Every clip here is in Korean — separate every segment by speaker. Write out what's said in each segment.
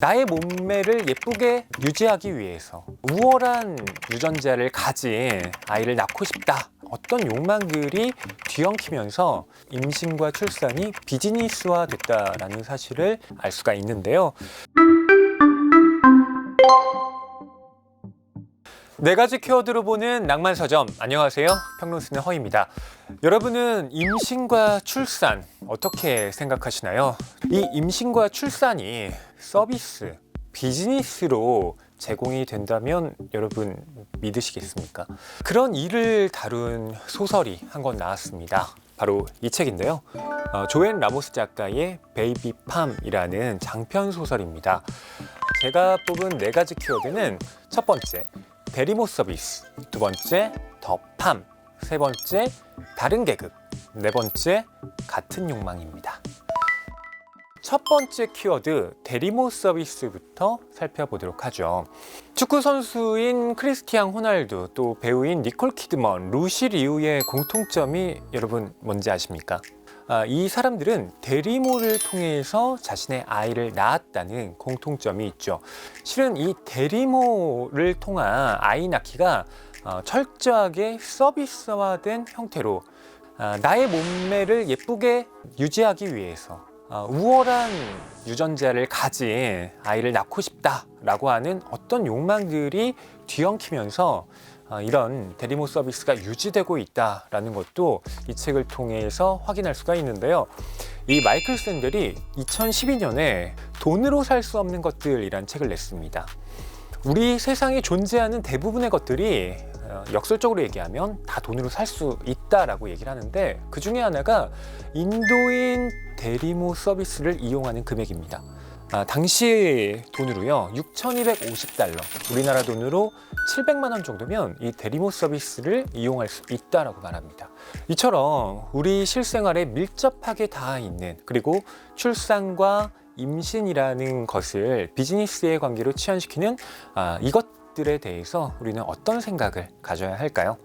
Speaker 1: 나의 몸매를 예쁘게 유지하기 위해서 우월한 유전자를 가진 아이를 낳고 싶다. 어떤 욕망들이 뒤엉키면서 임신과 출산이 비즈니스화 됐다라는 사실을 알 수가 있는데요. 네 가지 키워드로 보는 낭만 서점. 안녕하세요. 평론스는 허입니다. 여러분은 임신과 출산 어떻게 생각하시나요? 이 임신과 출산이 서비스, 비즈니스로 제공이 된다면 여러분 믿으시겠습니까? 그런 일을 다룬 소설이 한 권 나왔습니다. 바로 이 책인데요. 어, 조앤 라모스 작가의 베이비 팜이라는 장편 소설입니다. 제가 뽑은 네 가지 키워드는 첫 번째, 대리모 서비스, 두 번째, 더팜, 세 번째, 다른 계급, 네 번째, 같은 욕망입니다. 첫 번째 키워드 대리모 서비스부터 살펴보도록 하죠. 축구 선수인 크리스티앙 호날두 또 배우인 니콜 키드먼, 루시 리우의 공통점이 여러분 뭔지 아십니까? 아, 이 사람들은 대리모를 통해서 자신의 아이를 낳았다는 공통점이 있죠. 실은 이 대리모를 통한 아이 낳기가 어, 철저하게 서비스화된 형태로 아, 나의 몸매를 예쁘게 유지하기 위해서 어, 우월한 유전자를 가진 아이를 낳고 싶다라고 하는 어떤 욕망들이 뒤엉키면서 어, 이런 대리모 서비스가 유지되고 있다라는 것도 이 책을 통해서 확인할 수가 있는데요. 이 마이클 샌델이 2012년에 돈으로 살 수 없는 것들이란 책을 냈습니다. 우리 세상에 존재하는 대부분의 것들이 어, 역설적으로 얘기하면 다 돈으로 살 수 있다라고 얘기를 하는데 그 중에 하나가 인도인 대리모 서비스를 이용하는 금액입니다. 아, 당시 돈으로요 6,250달러 우리나라 돈으로 700만 원 정도면 이 대리모 서비스를 이용할 수 있다라고 말합니다. 이처럼 우리 실생활에 밀접하게 닿아 있는 그리고 출산과 임신이라는 것을 비즈니스의 관계로 치환시키는 아, 이것들에 대해서 우리는 어떤 생각을 가져야 할까요?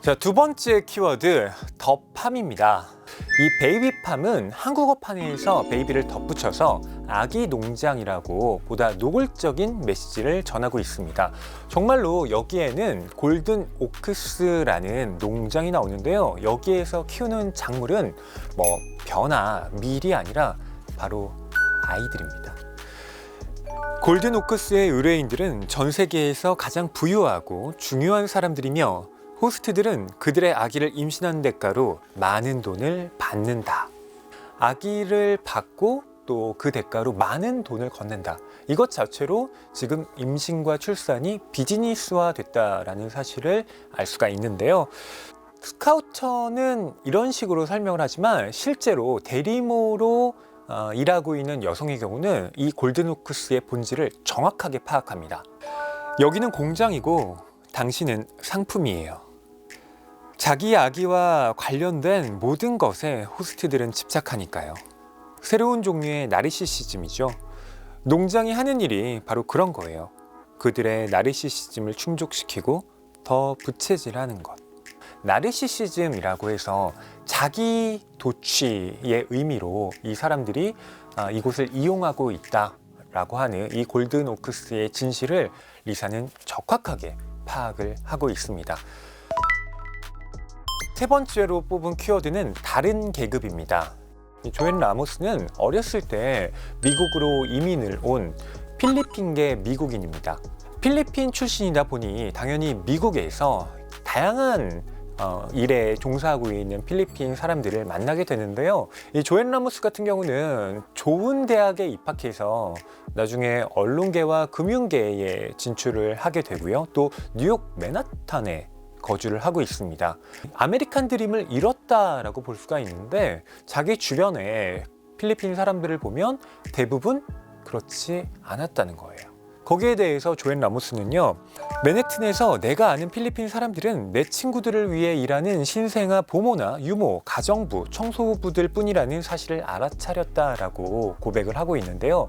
Speaker 1: 자, 두 번째 키워드 더팜입니다. 이 베이비팜은 한국어판에서 베이비를 덧붙여서 아기 농장이라고 보다 노골적인 메시지를 전하고 있습니다. 정말로 여기에는 골든 오크스라는 농장이 나오는데요. 여기에서 키우는 작물은 뭐 벼나 밀이 아니라 바로 아이들입니다. 골든 오크스의 의뢰인들은 전 세계에서 가장 부유하고 중요한 사람들이며 호스트들은 그들의 아기를 임신한 대가로 많은 돈을 받는다. 아기를 받고 또 그 대가로 많은 돈을 걷는다. 이것 자체로 지금 임신과 출산이 비즈니스화 됐다라는 사실을 알 수가 있는데요. 스카우터는 이런 식으로 설명을 하지만 실제로 대리모로 어, 일하고 있는 여성의 경우는 이 골든오크스의 본질을 정확하게 파악합니다. 여기는 공장이고 당신은 상품이에요. 자기 아기와 관련된 모든 것에 호스트들은 집착하니까요. 새로운 종류의 나르시시즘이죠. 농장이 하는 일이 바로 그런 거예요. 그들의 나르시시즘을 충족시키고 더 부채질하는 것. 나르시시즘이라고 해서 자기 도취의 의미로 이 사람들이 아, 이곳을 이용하고 있다라고 하는 이 골든 오크스의 진실을 리사는 적확하게 파악을 하고 있습니다. 세 번째로 뽑은 키워드는 다른 계급입니다. 조앤 라모스는 어렸을 때 미국으로 이민을 온 필리핀계 미국인입니다. 필리핀 출신이다 보니 당연히 미국에서 다양한 어, 일에 종사하고 있는 필리핀 사람들을 만나게 되는데요. 이 조앤 라모스 같은 경우는 좋은 대학에 입학해서 나중에 언론계와 금융계에 진출을 하게 되고요. 또 뉴욕 맨하탄에 거주를 하고 있습니다. 아메리칸 드림을 잃었다라고 볼 수가 있는데 자기 주변에 필리핀 사람들을 보면 대부분 그렇지 않았다는 거예요. 거기에 대해서 조앤 라모스는요, 맨해튼에서 내가 아는 필리핀 사람들은 내 친구들을 위해 일하는 신생아 보모나 유모, 가정부, 청소부들 뿐이라는 사실을 알아차렸다라고 고백을 하고 있는데요.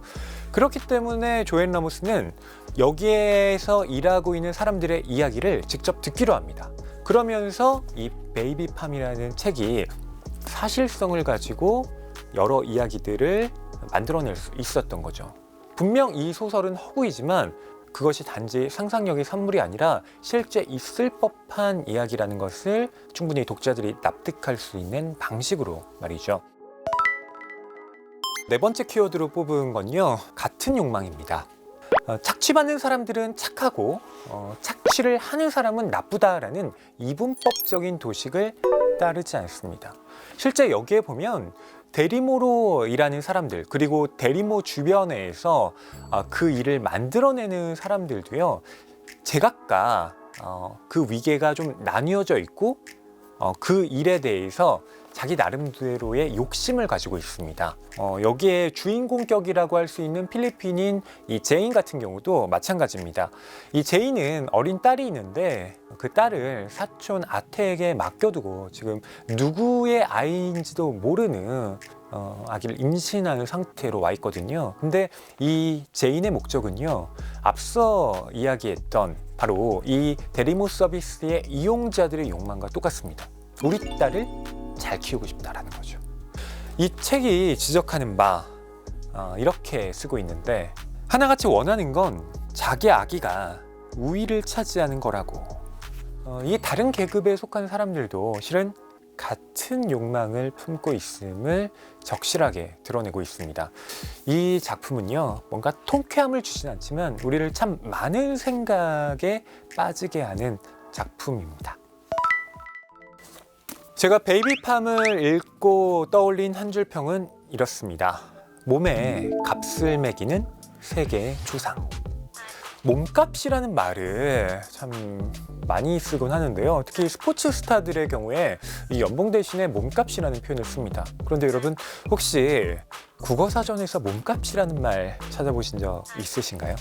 Speaker 1: 그렇기 때문에 조앤 라모스는 여기에서 일하고 있는 사람들의 이야기를 직접 듣기로 합니다. 그러면서 이 베이비팜이라는 책이 사실성을 가지고 여러 이야기들을 만들어낼 수 있었던 거죠. 분명 이 소설은 허구이지만 그것이 단지 상상력의 산물이 아니라 실제 있을 법한 이야기라는 것을 충분히 독자들이 납득할 수 있는 방식으로 말이죠. 네 번째 키워드로 뽑은 건요, 같은 욕망입니다. 어, 착취받는 사람들은 착하고 어, 착취를 하는 사람은 나쁘다라는 이분법적인 도식을 따르지 않습니다. 실제 여기에 보면 대리모로 일하는 사람들 그리고 대리모 주변에서 어, 그 일을 만들어내는 사람들도요 제각각 어, 그 위계가 좀 나뉘어져 있고 어, 그 일에 대해서 자기 나름대로의 욕심을 가지고 있습니다. 어, 여기에 주인공격이라고 할 수 있는 필리핀인 이 제인 같은 경우도 마찬가지입니다. 이 제인은 어린 딸이 있는데 그 딸을 사촌 아태에게 맡겨두고 지금 누구의 아이인지도 모르는 어, 아기를 임신하는 상태로 와 있거든요. 근데 이 제인의 목적은요, 앞서 이야기했던 바로 이 대리모 서비스의 이용자들의 욕망과 똑같습니다. 우리 딸을 잘 키우고 싶다라는 거죠. 이 책이 지적하는 바 어, 이렇게 쓰고 있는데 하나같이 원하는 건 자기 아기가 우위를 차지하는 거라고. 어, 이 다른 계급에 속한 사람들도 실은 같은 욕망을 품고 있음을 적실하게 드러내고 있습니다. 이 작품은요, 뭔가 통쾌함을 주진 않지만 우리를 참 많은 생각에 빠지게 하는 작품입니다. 제가 베이비팜을 읽고 떠올린 한 줄 평은 이렇습니다. 몸에 값을 매기는 세계의 조상. 몸값이라는 말을 참 많이 쓰곤 하는데요. 특히 스포츠 스타들의 경우에 이 연봉 대신에 몸값이라는 표현을 씁니다. 그런데 여러분 혹시 국어 사전에서 몸값이라는 말 찾아보신 적 있으신가요?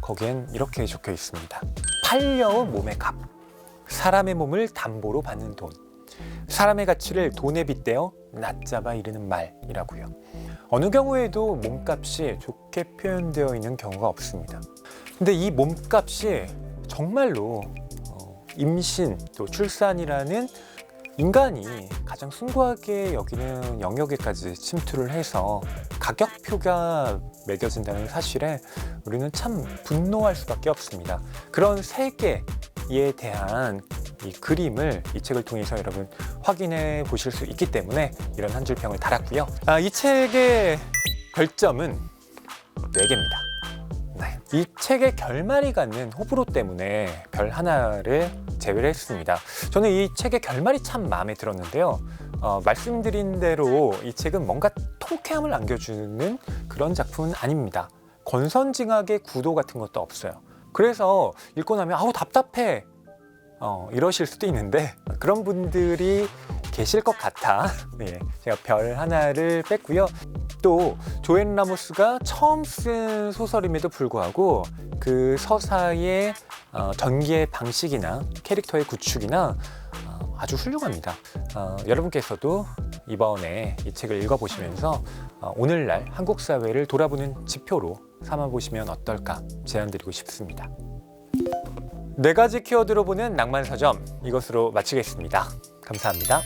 Speaker 1: 거기엔 이렇게 적혀 있습니다. 팔려온 몸의 값. 사람의 몸을 담보로 받는 돈. 사람의 가치를 돈에 빗대어 낮잡아 이르는 말이라고요. 어느 경우에도 몸값이 좋게 표현되어 있는 경우가 없습니다. 근데 이 몸값이 정말로 어, 임신 또 출산이라는 인간이 가장 숭고하게 여기는 영역에까지 침투를 해서 가격표가 매겨진다는 사실에 우리는 참 분노할 수밖에 없습니다. 그런 세계에 대한 이 그림을 이 책을 통해서 여러분 확인해 보실 수 있기 때문에 이런 한 줄 평을 달았고요. 아, 이 책의 별점은 4개입니다. 네. 이 책의 결말이 갖는 호불호 때문에 별 하나를 제외를 했습니다. 저는 이 책의 결말이 참 마음에 들었는데요. 어, 말씀드린 대로 이 책은 뭔가 통쾌함을 안겨주는 그런 작품은 아닙니다. 권선징악의 구도 같은 것도 없어요. 그래서 읽고 나면 아우 답답해 어, 이러실 수도 있는데 그런 분들이 계실 것 같아 네, 제가 별 하나를 뺐고요. 또 조앤 라모스가 처음 쓴 소설임에도 불구하고 그 서사의 어, 전개 방식이나 캐릭터의 구축이나 어, 아주 훌륭합니다. 어, 여러분께서도 이번에 이 책을 읽어보시면서 어, 오늘날 한국 사회를 돌아보는 지표로 삼아보시면 어떨까 제안드리고 싶습니다. 네 가지 키워드로 보는 낭만 서점 이것으로 마치겠습니다. 감사합니다.